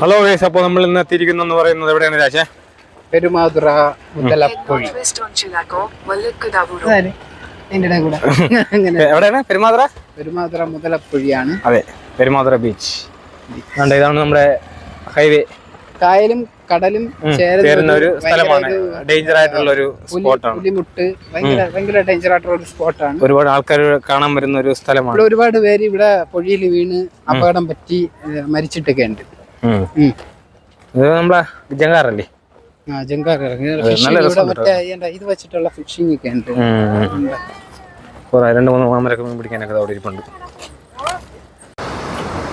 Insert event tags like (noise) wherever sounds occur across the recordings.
Hello guys അപ്പോൾ നമ്മൾ ഇന്ന് എത്തിയിരിക്കുന്നു പറയുന്നത് എവിടെയാണ് രാശേ പെരുമാതുറ മുതലപ്പൊഴി. (laughs) എവിടെയാണ്? പെരുമാതുറ? പെരുമാതുറ മുതലപ്പൊഴിയാണ്. അതെ പെരുമാതുറ ബീച്ച് അതുകൊണ്ട് ഇതാണ് നമ്മുടെ ഹൈവേ കായലും കടലും ചേരുന്ന ഒരു സ്ഥലമാണ്. ഡേഞ്ചർ ആയിട്ടുള്ള ഒരു സ്പോട്ടാണ് ബുദ്ധിമുട്ട് ഭയങ്കര ഡേഞ്ചർ ആയിട്ടുള്ള ഒരു സ്പോട്ടാണ് ഒരുപാട് ആൾക്കാർ കാണാൻ വരുന്ന ഒരു സ്ഥലമാണ്. ഒരുപാട് പേര് ഇവിടെ പുഴയിൽ വീണ് അപകടം പറ്റി മരിച്ചിട്ടൊക്കെ ഉണ്ട്. ഇത് നമ്മളെ ജങ്കാറല്ലേ? ഇത് വെച്ചിട്ടുള്ള ഫിഷിംഗ് ഒക്കെ ഉണ്ട്. കുറെ രണ്ട് മൂന്ന് മാമരൊക്കെ മീൻ പിടിക്കാനൊക്കെ അവിടെ ഇരിപ്പുണ്ട്.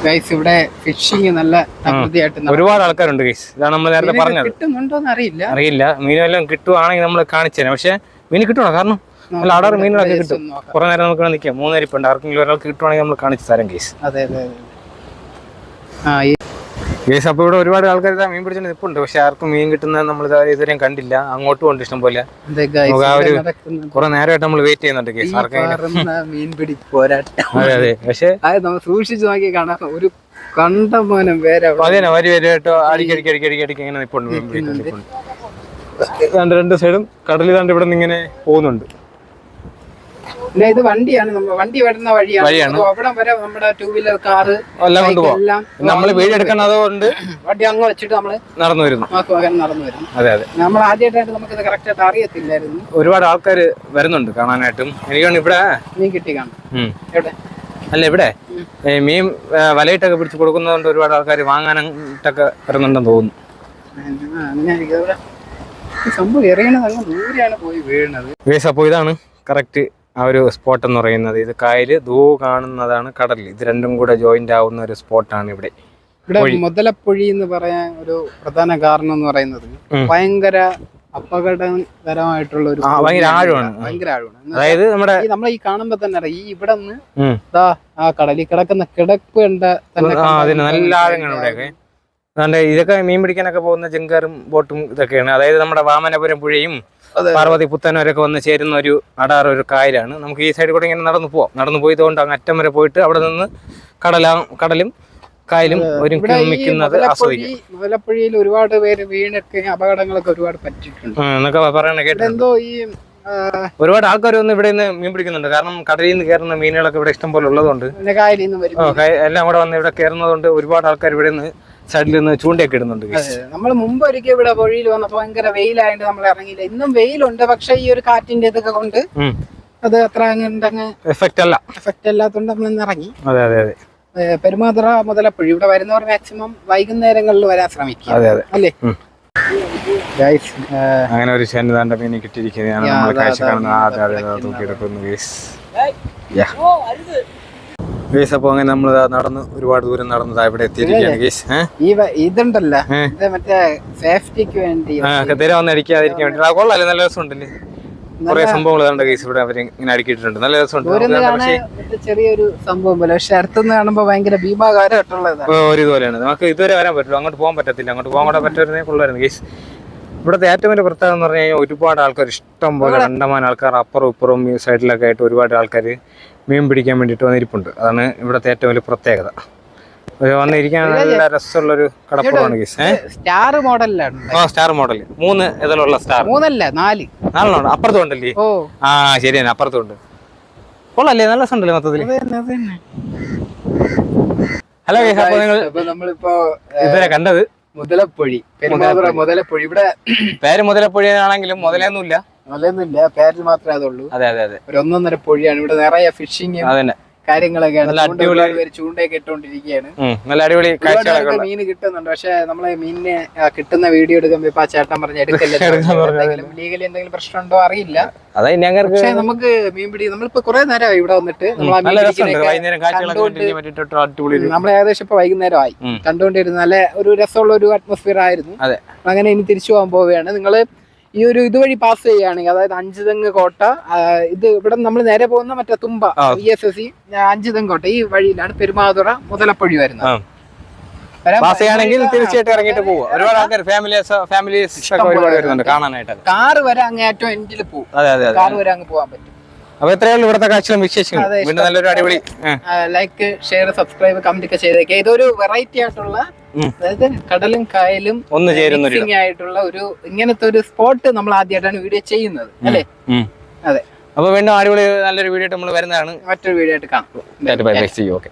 ഗൈസ് ഇവിടെ ഫിഷിംഗ് നല്ല നട- ഒരുപാട് ആൾക്കാരുണ്ട് ഗൈസ് ഇതാണ് നമ്മൾ നേരത്തെ പറഞ്ഞത്. കിട്ടുന്നുണ്ടോന്ന് അറിയില്ല. അറിയില്ല. മീനെല്ലാം കിട്ടുവാണെങ്കിൽ നമ്മൾ കാണിച്ചേനെ പക്ഷെ മീൻ കിട്ടണോ കാരണം നല്ല അടാറ് മീനുകളൊക്കെ കിട്ടും. കുറെ നേരം നമുക്ക് നിൽക്കാം. മൂന്നേരിപ്പുണ്ട്. ആർക്കെങ്കിലും ഒരാൾക്ക് കിട്ടുവാണെങ്കിൽ നമ്മൾ കാണിച്ചു തരാം കേസ് അതെ അതെ അതെ. ആ കേസ് അപ്പോൾ ഇവിടെ ഒരുപാട് ആൾക്കാർ ഇതാ മീൻ പിടിച്ചിട്ട് നിപ്പുണ്ട്. പക്ഷെ ആർക്കും മീൻ കിട്ടുന്ന നമ്മൾ ഇതുവരെ ഇതുവരെയും കണ്ടില്ല. അങ്ങോട്ട് ഉണ്ട് ഇഷ്ടം പോലെ. ഇത് guys നമുക്ക് ആ ഒരു കുറെ നേരമായിട്ട് നമ്മൾ വെയിറ്റ് ചെയ്യുന്നുണ്ട് കേസ്. ആർക്കെങ്കിലും മീൻ പിടി പോരാട്ടം. അതെ അതെ. പക്ഷെ സൂക്ഷിച്ചു നോക്കി കാണാം. ഒരു പേര് വേറെ വരി വരുമായിട്ടോ അടിക്കടിക്ക് അടിക്കടിക്ക് അടിക്കി ഇങ്ങനെ നിൽപ്പുണ്ട് നിൽപ്പുണ്ട് രണ്ട് രണ്ട് സൈഡും കടലിൽ ദാണ്ട് ഇവിടെ നിന്ന് ഇങ്ങനെ പോകുന്നുണ്ട്. പിന്നെ ഇത് വണ്ടിയാണ്. നമ്മ വണ്ടി വരുന്ന വഴിയാണ്. വഴിയാണ്. അവിടെ വരെ നമ്മുടെ ടൂ വീലർ കാറ് എല്ലാം കൊണ്ടുപോകാം നമ്മൾ വീഡിയോ എടുക്കുന്നത് വണ്ടി അങ്ങ് വെച്ചിട്ട് നമ്മൾ നടന്നു വരുന്നു. നടന്നു വരുന്നു. അതെ അതെ. നമ്മൾ ആദ്യമായിട്ടായിട്ട് ഇത് കറക്റ്റ് ആയിട്ട് അറിയത്തില്ലായിരുന്നു. ഒരുപാട് ആൾക്കാർ വരുന്നുണ്ട് കാണാനായിട്ടും. എനിക്കാണ് ഇവിടെ മീൻ കിട്ടി കാണും. എവിടെ? അല്ല ഇവിടെ. മീൻ വലയിട്ടൊക്കെ പിടിച്ച് കൊടുക്കുന്നതുകൊണ്ട് ഒരുപാട് ആൾക്കാർ വാങ്ങാനായിട്ടൊക്കെ വരുന്നുണ്ടെന്ന് തോന്നുന്നു. സംഭവം എറിയണത് അങ്ങ് ദൂരെയാണ് പോയി വീഴുന്നത്. വേസ അപ്പോൾ ഇതാണ് കറക്റ്റ് ആ ഒരു സ്പോട്ട് എന്ന് പറയുന്നത് ഇത് കായൽ ദൂ കാണുന്നതാണ് കടൽ ഇത് രണ്ടും കൂടെ ജോയിന്റ് ആവുന്ന ഒരു സ്പോട്ടാണ് ഇവിടെ ഇവിടെ മുതലപ്പൊഴി എന്ന് പറയാൻ ഒരു പ്രധാന കാരണം എന്ന് പറയുന്നത്. ഭയങ്കര അപകടകരമായിട്ടുള്ള ഒരു ഭയങ്കര. ആഴമാണ്. ഭയങ്കര ആഴമാണ് അതായത് നമ്മുടെ ഈ നമ്മളെ ഈ കാണുമ്പോ തന്നെ അറിയാം ഈ ഇവിടെ നിന്ന് ആ കടലിൽ കിടക്കുന്ന കിടപ്പ് കണ്ട തന്നെ നല്ല ആഴങ്ങളാണ് ഇവിടെയൊക്കെ ഇതൊക്കെ മീൻ പിടിക്കാനൊക്കെ പോകുന്ന ജങ്കാറും ബോട്ടും ഇതൊക്കെയാണ് അതായത് നമ്മുടെ വാമനപുരം പുഴയും. പാർവതി പുത്തനവരൊക്കെ വന്ന് ചേരുന്ന ഒരു അടാർ ഒരു കായലാണ്. നമുക്ക് ഈ സൈഡിൽ കൂടെ ഇങ്ങനെ നടന്നു പോവാം. നടന്നു പോയതുകൊണ്ട് അങ്ങ് അറ്റം വരെ പോയിട്ട് അവിടെ നിന്ന് കടലാ കടലും കായലും ഒരു ഇവിടെ ഈ ആസ്വദിക്കും. മുതലപ്പുഴയിൽ ഒരുപാട് പേര് വീണൊക്കെ അപകടങ്ങളൊക്കെ ഒരുപാട് പറ്റിയിട്ടുണ്ട്. എന്നൊക്കെ പറയണ കേട്ടോ ഈ ഒരുപാട് ആൾക്കാർ വന്ന് ഇവിടെ നിന്ന് മീൻ പിടിക്കുന്നുണ്ട്. കാരണം കടലിൽ നിന്ന് കയറുന്ന മീനുകളൊക്കെ ഇവിടെ ഇഷ്ടം പോലെ ഉള്ളതുകൊണ്ട് എല്ലാം കൂടെ വന്ന് ഇവിടെ കയറുന്നതുകൊണ്ട് ഒരുപാട് ആൾക്കാർ ഇവിടെ നിന്ന് സൈഡിൽ നിന്ന് ചൂണ്ടയൊക്കെ ഇടുന്നുണ്ട് നമ്മൾ മുമ്പ് ഒരിക്കൽ ഇവിടെ പൊഴിയിൽ വന്നപ്പോ ഭയങ്കര വെയിലായിട്ട് നമ്മൾ ഇറങ്ങിയില്ല. ഇന്നും വെയിലുണ്ട് പക്ഷെ ഈ ഒരു കാറ്റിന്റെ ഇതൊക്കെ കൊണ്ട് അത് അത്ര അങ്ങ് എഫക്റ്റ് അല്ല. എഫക്റ്റ് അല്ലാത്തതുകൊണ്ട് നമ്മൾ ഇന്ന് ഇറങ്ങി. അതെ അതെ അതെ. പെരുമാതുറ മുതലപ്പുഴ. ഇവിടെ വരുന്നവർ മാക്സിമം വൈകുന്നേരങ്ങളിൽ വരാൻ ശ്രമിക്കുക. അതെ അതെ. അല്ലേ. ഗൈസ് അങ്ങനെ ഒരു ശനിതാണ്ട മീനെ കിട്ടിയിരിക്കുന്നതാണ് നമ്മൾ കാഴ്ച കാണുന്നത് ആ, അതെ അതെ അതെ തൂക്കിയെടുക്കുന്നു ഗേസ് ഗേസ് അപ്പോൾ അങ്ങനെ നമ്മൾ നടന്ന് ഒരുപാട് ദൂരം നടന്നത് ഇവിടെ എത്തിയിരിക്കുകയാണ് ഗേസ്. ഇതുണ്ടല്ലോ. മറ്റേ സേഫ്റ്റിക്ക് വേണ്ടി കത്തേര വന്ന് അടിക്കാതിരിക്കാൻ വേണ്ടി. കൊള്ളാല്ലേ നല്ല രസമുണ്ടല്ലേ? കുറെ സംഭവങ്ങൾ കണ്ട കേസ് ഇവിടെ അവർ ഇങ്ങനെ അടുക്കിയിട്ടുണ്ട്. നല്ല രസമുണ്ട്. ചെറിയൊരു സംഭവം പോലെ. പക്ഷെ അടുത്തുനിന്ന് കാണുമ്പോ ഭയങ്കര ഭീമാകാരമായിട്ടുള്ളത് ഒരുപോലെയാണ് ഒരു ഇതുപോലെയാണ് നമുക്ക് ഇതുവരെ വരാൻ പറ്റുള്ളൂ അങ്ങോട്ട് പോകാൻ പറ്റത്തില്ല. അങ്ങോട്ട് പോകാൻ കൂടെ പറ്റുന്നേ കൊള്ളായിരുന്നു കേസ് ഇവിടുത്തെ ഏറ്റവും വലിയ പ്രത്യേകത എന്ന് പറഞ്ഞു കഴിഞ്ഞാൽ ഒരുപാട് ആൾക്കാർ ഇഷ്ടം പോലെ കണ്ടമാൻ ആൾക്കാർ അപ്പുറം ഇപ്പുറവും ഈ സൈഡിലൊക്കെ ആയിട്ട് ഒരുപാട് ആൾക്കാർ മീൻ പിടിക്കാൻ വേണ്ടിയിട്ട് വന്നിരിപ്പുണ്ട്. അതാണ് ഇവിടുത്തെ ഏറ്റവും വലിയ പ്രത്യേകത. വന്നിരിക്കാൻ നല്ല രസമുള്ളൊരു കടപ്പുറമാണ് സ്റ്റാർ മോഡലിലാണ്. ആ സ്റ്റാർ മോഡൽ മൂന്ന് ഇതിലുള്ള സ്റ്റാർ. മൂന്നല്ല നാല്. നാലെണ്ണം അപ്പുറത്തും ഉണ്ടല്ലേ ആ ശരിയാണ് അപ്പുറത്തും ഉണ്ട് കൊള്ളല്ലേ? നല്ല രസമുണ്ടല്ലേ മൊത്തത്തിൽ തന്നെ, ഹലോ കേസ് അപ്പോൾ നിങ്ങൾ നമ്മളിപ്പോ ഇതുവരെ കണ്ടത് മുതലപ്പൊഴി. പെരുമാതുറ മുതലപ്പൊഴി. ഇവിടെ പേര് മുതലപ്പുഴയാണെങ്കിലും മുതലൊന്നുമില്ല. മുതലൊന്നുമില്ല. പേര് മാത്രമേ അതുള്ളൂ. അതെ അതെ അതെ. ഒരു ഒന്നൊന്നര പൊഴിയാണ്. ഇവിടെ നിറയെ ഫിഷിങ് അതന്നെ. കാര്യങ്ങളൊക്കെയാണ്. ചൂണ്ടയൊക്കെ ഇട്ടുകൊണ്ടിരിക്കുകയാണ്. നല്ല അടിപൊളി മീൻ കിട്ടുന്നുണ്ട്. പക്ഷെ നമ്മളെ മീനിനെ കിട്ടുന്ന വീഡിയോ എടുക്കുമ്പോ ഇപ്പൊ ചേട്ടൻ പറഞ്ഞ എടുക്കല്ലേ ലീഗലി എന്തെങ്കിലും പ്രശ്നമുണ്ടോ അറിയില്ല. പക്ഷെ നമുക്ക് മീൻ പിടി നമ്മളിപ്പോ കുറെ നേരമായി ഇവിടെ വന്നിട്ട്. നമ്മൾ അടിപൊളി ഏകദേശം ഇപ്പൊ വൈകുന്നേരം ആയി കണ്ടുകൊണ്ടിരുന്ന നല്ല ഒരു രസമുള്ള ഒരു അറ്റ്മോസ്ഫിയർ ആയിരുന്നു. അങ്ങനെ ഇനി തിരിച്ചു പോകാൻ പോവുകയാണ്. നിങ്ങൾ ഈ ഒരു ഇതുവഴി പാസ് ചെയ്യുകയാണെങ്കിൽ അതായത് അഞ്ചുതെങ്ങ് കോട്ട ഇത് ഇവിടെ നമ്മൾ നേരെ പോകുന്ന മറ്റേ Thumba. E S S C Anchuthengu കോട്ട ഈ വഴിയിലാണ് പെരുമാതുറ മുതലപ്പൊഴി വരുന്നത്. പാസ് ചെയ്യുകയാണെങ്കിൽ തീർച്ചയായിട്ടും ഇറങ്ങിയിട്ട് പോവുക. ഒരുപാട് ആൾക്കാർ ഫാമിലീസ് ഫാമിലീസ് ഒരുപാട് വരുന്നുണ്ട് കാണാനായിട്ട് കാറ് വരെ അങ്ങേറ്റം എൻഡിൽ പോകും അതെ അതെ കാർ വരെ അങ്ങ് പോകാൻ പറ്റും. അപ്പൊ ഇത്രയുള്ള ഇവിടുത്തെ കാഴ്ചകളും വിശേഷങ്ങൾ വീണ്ടും നല്ലൊരു അടിപൊളി ലൈക്ക് ഷെയർ സബ്സ്ക്രൈബ് കമന്റ് ഒക്കെ ചെയ്തേക്കുക ഇതൊരു വെറൈറ്റി ആയിട്ടുള്ള. അതായത് കടലും കായലും ഒന്ന് ചേരുന്ന ആയിട്ടുള്ള ഒരു ഇങ്ങനത്തെ ഒരു സ്പോട്ട് നമ്മൾ ആദ്യമായിട്ടാണ് വീഡിയോ ചെയ്യുന്നത് അല്ലേ? അതെ. അപ്പൊ വീണ്ടും അടിപൊളി നല്ലൊരു വീഡിയോ നമ്മൾ വരുന്നതാണ്. മറ്റൊരു വീഡിയോ ആയിട്ട് കാണാം. ഓക്കെ